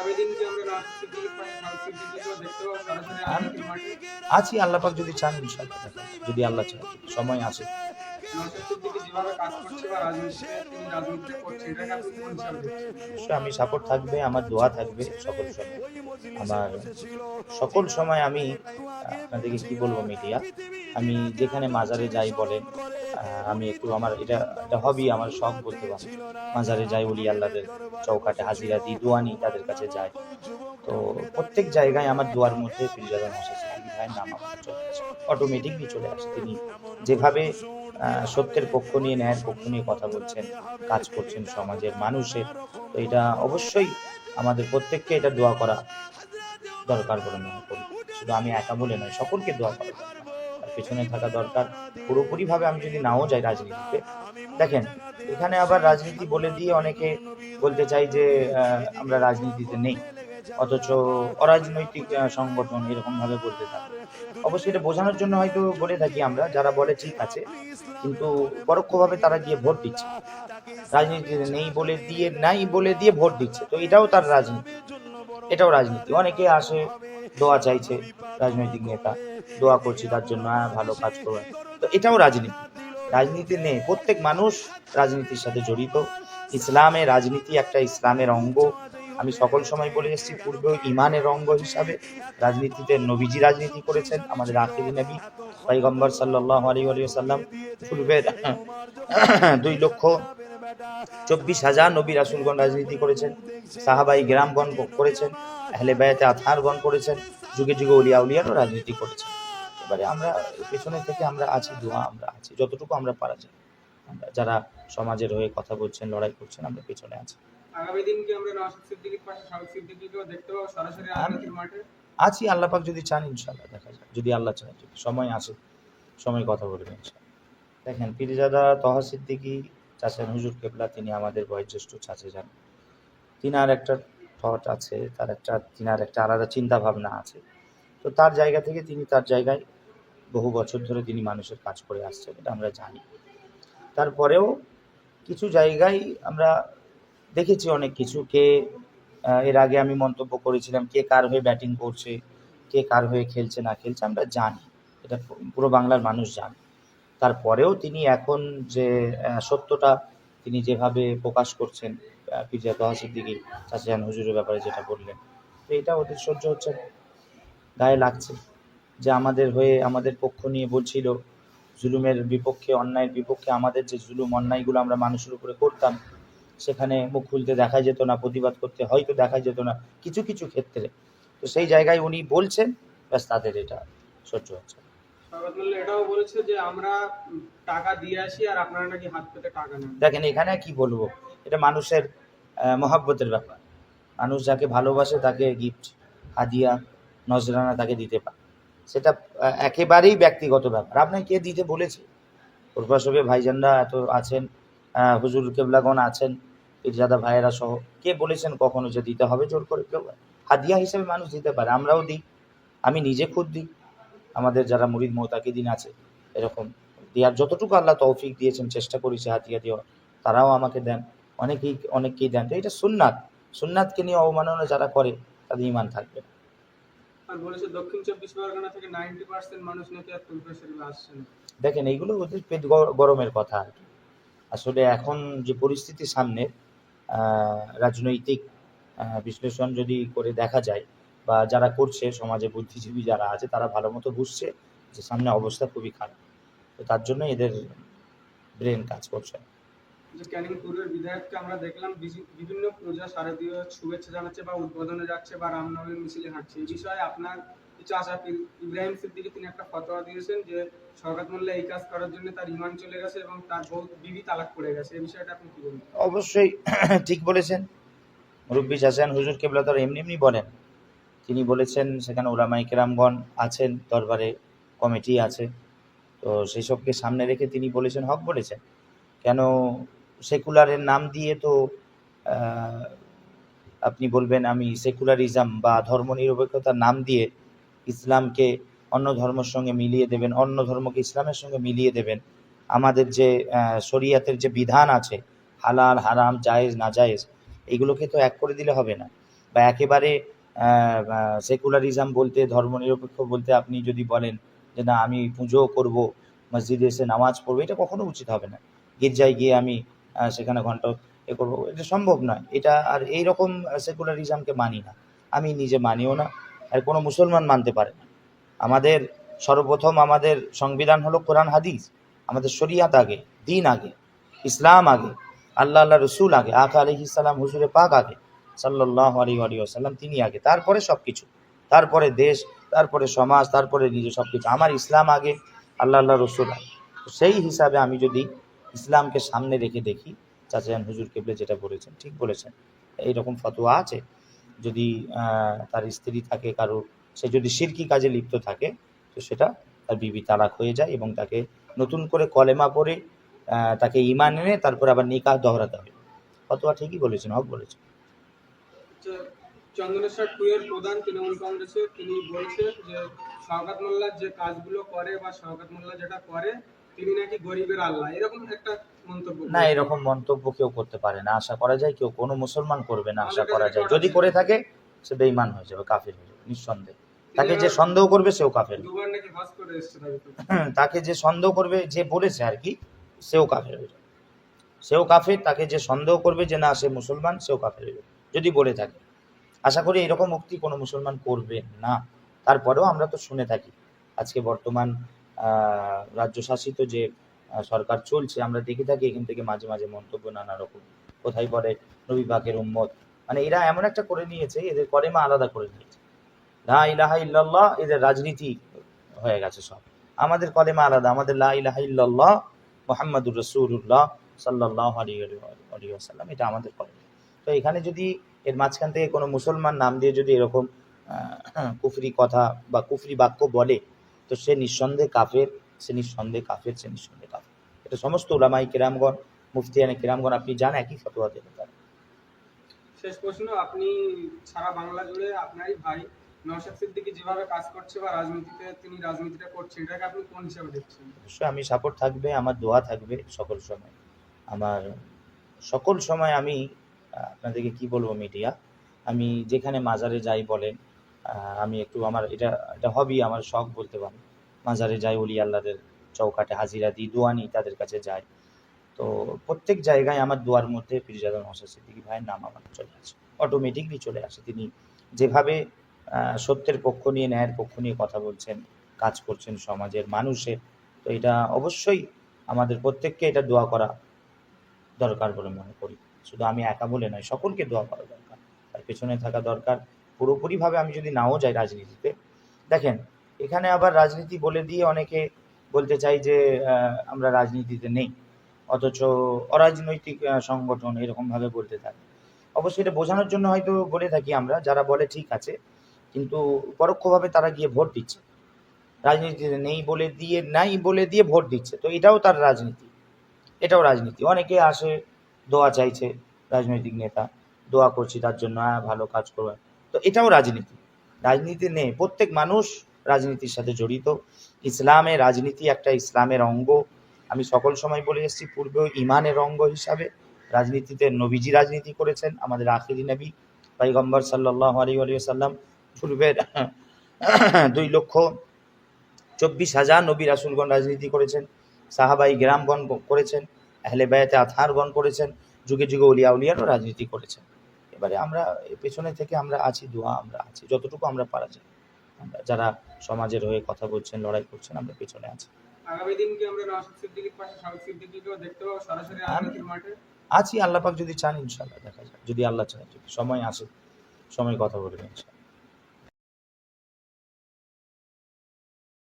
আগামী আল্লাহ কি আমরা নর্থ সিটি সাউথ সিটিকেও দেখতে পাবো সরাসরি রাজনীতির মাঠে আছি আল্লাপাক যদি চান যদি আল্লাহ চান সময় আছে। আমি সাপোর্ট থাকবে আমার দোয়া থাকবে সকল সময়। আমার সকল সময় আমি আপনাদেরকে কি বলব মিডিয়া? আমি যেখানে মাজারে যাই আহ, আমি একটু আমার এটা একটা হবি আমার শখ বলতে পারি মাজারে যাই বলি আল্লাহদের চৌকাটে হাজিরা দিই দোয়া নিই তাদের কাছে। যাই তো প্রত্যেক জায়গায় আমার দোয়ার মধ্যে ফিরজাদা মশা ভাইয়ের নাম আমার চলে আসে। অটোমেটিকলি চলে আসে। তিনি যেভাবে সত্যের পক্ষ নিয়ে, ন্যায়ের পক্ষ নিয়ে কথা বলছেন, কাজ করছেন সমাজের মানুষের, তো এটা অবশ্যই আমাদের প্রত্যেককে এটা দোয়া করা দরকার বলে মনে করি। শুধু আমি একা বলে নয়, সকলকে দোয়া করা পেছনে থাকা দরকার। পুরোপুরিভাবে আমি যদি নাও যাই রাজনীতিতে, দেখেন, এখানে আবার রাজনীতি বলে দিয়ে অনেকে বলতে চাই যে আমরা রাজনীতিতে নেই। অথচ অরাজনৈতিক সংগঠন এরকম ভাবে বলতে থাকে অবশ্যই এটা বোঝানোর জন্য হয়তো বলে থাকি আমরা, যারা বলে ঠিক আছে, কিন্তু পরোক্ষভাবে তারা গিয়ে ভোট দিচ্ছে। রাজনীতিতে নেই বলে দিয়ে, নাই বলে দিয়ে ভোট দিচ্ছে। তো এটাও তার রাজনীতি, এটাও রাজনীতি। অনেকে আসে দোয়া চাইছে রাজনৈতিক নেতা। দোয়া করছি তার জন্য হ্যাঁ ভালো কাজ করবেন তো এটাও রাজনীতি। রাজনীতি নেই, প্রত্যেক মানুষ রাজনীতির সাথে জড়িত। ইসলামে রাজনীতি একটা ইসলামের অঙ্গ। আমি সকল সময় বলে এসেছি, পূর্বেও ইমানের অঙ্গ হিসাবে রাজনীতিতে নবীজি রাজনীতি করেছেন, আমাদের আখিরি নবী পৈগম্বর সাল্লাহ আলী সাল্লাম পূর্বের দুই লক্ষ চব্বিশ হাজার নবী রাসুলগণ রাজনীতি করেছেন, সাহাবাই গ্রামগণ করেছেন, আহলে বায়াতে আথারগণ করেছেন। যুগে যুগে উলিয়া উলিয়ারও রাজনীতি করেছেন এবারে আমরা পেছনে থেকে আমরা আছি দোয়া আমরা আছি যতটুকু আমরা পারা যায়। আমরা যারা সমাজের হয়ে কথা বলছেন লড়াই করছেন আমরা পেছনে আছি। মাঠে? আছি আল্লাপাক যদি চান ইনশাল্লাহ দেখা যায় যদি আল্লাহ চান যদি সময় আসে সময় কথা বলবেন ইনশাল্লাহ দেখেন পীরজাদা তহা সিদ্দিকি চাচেন হুজুর কেবলা তিনি আমাদের বয়োজ্যেষ্ঠ চাচে যান। তিনি আর একটা থট আছে, তার একটা, তিনার একটা আলাদা চিন্তা ভাবনা আছে। তো তার জায়গা থেকে তিনি তার জায়গায় বহু বছর ধরে তিনি মানুষের কাজ করে আসছেন এটা আমরা জানি। তারপরেও কিছু জায়গায় আমরা দেখেছি অনেক কিছু, কে এর আগে আমি মন্তব্য করেছিলাম, কে কার হয়ে ব্যাটিং করছে, কে কার হয়ে খেলছে, না খেলছে, আমরা জানি, এটা পুরো বাংলার মানুষ জানে। তারপরেও তিনি এখন যে সত্যটা তিনি যেভাবে প্রকাশ করছেন পিজা তহাসির দিকে চাচান হুজুরের ব্যাপারে যেটা বললেন। তো এটা ওদের সহ্য হচ্ছে গায়ে লাগছে যে আমাদের হয়ে আমাদের পক্ষ নিয়ে বলছিল জুলুমের বিপক্ষে অন্যায়ের বিপক্ষে আমাদের যে জুলুম অন্যায়গুলো আমরা মানুষের উপরে করতাম সেখানে মুখ খুলতে দেখা যেত না প্রতিবাদ করতে হয়তো দেখা যেত না কিছু কিছু ক্ষেত্রে। তো সেই জায়গায় উনি বলছেন ব্যাস তাদের এটা সহ্য হচ্ছে এটাও বলেছে যে আমরা টাকা দিয়ে আসি আর আপনারা নাকি হাত পেতে টাকা নেন। দেখেন এখানে কি বলব? এটা মানুষের মহাব্বতের ব্যাপার। মানুষ যাকে ভালোবাসে তাকে গিফট হাদিয়া, নজরানা তাকে দিতে পারে। সেটা একেবারেই ব্যক্তিগত ব্যাপার। আপনাকে কে দিতে বলেছে? প্রভাসবে ভাইজানরা এত আছেন হুজুর কেবলাগণ আছেন, পীরজাদা ভাইয়েরা সহ। কে বলেছেন কখনো যে দিতে হবে জোর করে? কেউ হাদিয়া হিসেবে মানুষ দিতে পারে, আমরাও দিই। আমি নিজে খুদ দিই। আমাদের যারা মুরিদ মোতাকিদিন আছে, এরকম দেওয়ার যতটুকু আল্লাহ তৌফিক দিয়েছেন, চেষ্টা করেছে হাতিয়া দেওয়ার, তারাও আমাকে দেন। অনেকেই অনেককেই দেন। তো এটা সুন্নাত। সুন্নাতকে নিয়ে অবমাননা যারা করে তাদের ইমান থাকবে। না। দক্ষিণ চব্বিশ পরগনা থেকে নাইনটি পার্সেন্ট মানুষ নাকি আর তুলফে শরীফে আসছে দেখেন এইগুলো ওদের পেট গরমের কথা আর কি। আসলে এখন যে পরিস্থিতি সামনে রাজনৈতিক বিশ্লেষণ যদি করে দেখা যায় বা যারা করছে সমাজে বুদ্ধিজীবী যারা আছে তারা ভালো মতো বুঝছে যে সামনে অবস্থা খুবই খারাপ। তো তার জন্য এদের ব্রেন কাজ করছে। যে ক্যানিং পূর্বের বিধায়ককে আমরা দেখলাম বিভিন্ন পূজা শারদীয় শুভেচ্ছা জানাচ্ছে বা উদ্বোধনে যাচ্ছে বা রামনবমীর মিছিলে হাঁটছে। এই বিষয়ে আপনার কিছু আশা ইব্রাহিম সিদ্দিকে তিনি একটা ফতোয়া দিয়েছেন যে শওকত মোল্লা এই কাজ করার জন্য তার ইমান চলে গেছে এবং তার বউ বিবি তালাক পড়ে গেছে। এই বিষয়টা আপনি কি বলবেন? অবশ্যই ঠিক বলেছেন। মুরব্বী হাসান হুজুর কেবলা তো আর এমনি এমনি বলেন। তিনি বলেছেন, সেখানে ওলামাই কেরামগণ আছেন, দরবারে কমিটি আছে। তো সেই সবকে সামনে রেখে তিনি বলেছেন, হক বলেছেন। কেন সেকুলারের নাম দিয়ে তো আপনি বলবেন আমি সেকুলারিজম বা ধর্মনিরপেক্ষতার নাম দিয়ে ইসলামকে অন্য ধর্মের সঙ্গে মিলিয়ে দেবেন, অন্য ধর্মকে ইসলামের সঙ্গে মিলিয়ে দেবেন। আমাদের যে শরিয়াতের যে বিধান আছে, হালাল, হারাম, জায়েজ, না জায়েজ এইগুলোকে তো এক করে দিলে হবে না। বা একেবারে সেকুলারিজম বলতে, ধর্মনিরপেক্ষ বলতে আপনি যদি বলেন যে না, আমি পুজো করব, মসজিদে এসে নামাজ পড়ব, এটা কখনো উচিত হবে না। গির্জায় গিয়ে আমি সেখানে ঘণ্টা এ করব। এটা সম্ভব নয়। এটা আর এই রকম সেকুলারিজমকে মানি না। আমি নিজে মানিও না, আর কোনো মুসলমান মানতে পারে না। আমাদের সর্বপ্রথম আমাদের সংবিধান হলো কোরআন, হাদিস। আমাদের শরিয়াত আগে, দিন আগে, ইসলাম আগে, আল্লাহ আল্লাহ, রসুল আগে আকা আলহি সাল্লাম হুজুরে পাক আগে সাল্লাহ আলী আলী আসাল্লাম তিনি আগে। তারপরে সব কিছু তারপরে দেশ, তারপরে সমাজ, তারপরে নিজে সব কিছু আমার ইসলাম আগে, আল্লাহ আল্লাহ, রসুল আগে। সেই হিসাবে আমি যদি ইসলামকে সামনে রেখে দেখি। চাচান হুজুর কেবলে যেটা বলেছেন ঠিক বলেছেন। এইরকম ফতোয়া আছে। যদি তার স্ত্রী থাকে কারোর সে যদি সিরকি কাজে লিপ্ত থাকে তো সেটা তার বিবি তালাক হয়ে যায় এবং তাকে নতুন করে কলেমা আহ, তাকে ইমান এনে তারপর আবার নিকাহ দহরাতে হবে। ফতোয়া ঠিকই বলেছেন হক বলেছেন। হচ্ছে চন্দনেশ্বর টু এর প্রধান তৃণমূল কংগ্রেসের তিনি বলছেন যে যে কাজগুলো করে বা শওকাত মোল্লা যেটা করে তিনি নাকি গরিবের আল্লাহ এরকম একটা মন্তব্য না। এরকম মন্তব্য কেউ করতে পারে না। আশা করা যায় কেউ কোনো মুসলমান করবে না আশা করা যায়। যদি করে থাকে সে বেঈমান হয়ে যাবে কাফির হয়ে যাবে নিঃসন্দেহে। তাকে যে সন্দেহ করবে সেও কাফের। তাকে যে সন্দেহ করবে যে বলেছে আর কি সেও কাফের হয়ে যাবে। সেও কাফের তাকে যে সন্দেহ করবে যে না সে মুসলমান সেও কাফের হয়ে যাবে। যদি বলে থাকে। আশা করি এরকম মুক্তি কোনো মুসলমান করবে না। তারপরেও আমরা তো শুনে থাকি। আজকে বর্তমান আহ, রাজ্য শাসিত যে সরকার চলছে আমরা দেখে থাকি এখান থেকে মাঝে মাঝে মন্তব্য নানা রকম। কোথায় পরে নবী পাকের উম্মত? মানে এরা এমন একটা করে নিয়েছে এদের করেমা আলাদা করে নিয়েছে। লা ইলাহা ইল্লাল্লাহ এদের রাজনীতি হয়ে গেছে সব। আমাদের কলেমা আলাদা আমাদের লা ইলাহা ইল্লাল্লাহ মোহাম্মদুর রসুল্লাহ সাল্লাহ আলী আলী এটা আমাদের কলেমা তো এখানে যদি এর মাঝখান থেকে কোনো মুসলমান নাম দিয়ে যদি এরকম কুফরি কথা বা কুফরি বাক্য বলে তো সে নিঃসন্দেহে কাফের সে নিঃসন্দেহে কাফের সে নিঃসন্দেহে কাফের। এটা সমস্ত ওলামাই কিরামগণ মুফতিয়ানে কিরামগণ আপনি জান একই ফতোয়া দেবেন তারা। শেষ প্রশ্ন আপনি সারা বাংলা জুড়ে আপনারই ভাই নওশাদ সিদ্দিকী যেভাবে কাজ করছে বা রাজনীতিতে তিনি রাজনীতিটা করছে এটাকে আপনি কোন হিসাবে দেখছেন? অবশ্যই আমি সাপোর্ট থাকবে আমার দোয়া থাকবে সকল সময়। আমার সকল সময় আমি আপনাদেরকে কি বলব মিডিয়া? আমি যেখানে মাজারে যাই বলেন আমি একটু আমার এটা এটা হবি আমার শখ বলতে পারি মাজারে যাই অলি আল্লাহদের চৌকাটে হাজিরা দিই, দোয়া নিই, তাদের কাছে যাই। তো প্রত্যেক জায়গায় আমার দোয়ার মধ্যে ফিরজাদা নসাদ সিদ্দিকী ভাইয়ের নাম আমার চলে আসে। অটোমেটিকলি চলে আসে। তিনি যেভাবে সত্যের পক্ষ নিয়ে, ন্যায়ের পক্ষ নিয়ে কথা বলছেন, কাজ করছেন সমাজের মানুষের, তো এটা অবশ্যই আমাদের প্রত্যেককে এটা দোয়া করা দরকার বলে মনে করি। শুধু আমি একা বলে নয়, সকলকে দোয়া করা দরকার। তার পেছনে থাকা দরকার। পুরোপুরিভাবে আমি যদি নাও যাই রাজনীতিতে, দেখেন, এখানে আবার রাজনীতি বলে দিয়ে অনেকে বলতে চাই যে আমরা রাজনীতিতে নেই, অথচ অরাজনৈতিক সংগঠন এরকমভাবে বলতে থাকে। অবশ্যই এটা বোঝানোর জন্য হয়তো বলে থাকি আমরা, যারা বলে ঠিক আছে, কিন্তু পরোক্ষভাবে তারা গিয়ে ভোট দিচ্ছে। রাজনীতিতে নেই বলে দিয়ে, নাই বলে দিয়ে ভোট দিচ্ছে, তো এটাও তার রাজনীতি। এটাও রাজনীতি। অনেকে আসে, দোয়া চাইছে রাজনৈতিক নেতা, দোয়া করছি তার জন্য হ্যাঁ ভালো কাজ করবে তো এটাও রাজনীতি। রাজনীতি নেই। প্রত্যেক মানুষ রাজনীতির সাথে জড়িত। ইসলামে রাজনীতি একটা ইসলামের অঙ্গ। আমি সকল সময় বলে এসেছি, পূর্বেও ইমানের অঙ্গ হিসাবে রাজনীতিতে নবীজি রাজনীতি করেছেন, আমাদের আখিরি নবী পাইগম্বর সাল্লাহ আলী সাল্লাম পূর্বের দুই লক্ষ চব্বিশ হাজার নবী রাসুলগণ রাজনীতি করেছেন, সাহাবাই গ্রামগণ করেছেন, আহলে বায়াতে আথারগণ করেছেন, যুগে যুগে উলিয়া উলিয়ারও রাজনীতি করেছেন। এবারে আমরা পেছনে থেকে আমরা আছি দোয়া আমরা আছি যতটুকু আমরা পারা যায়। আমরা যারা সমাজের হয়ে কথা বলছেন লড়াই করছেন আমরা পেছনে আছি। আছি আল্লাপাক যদি চান ইনশাল্লাহ দেখা যায় যদি আল্লাহ চান যদি সময় আসে সময় কথা বলবেন ইনশাল্লাহ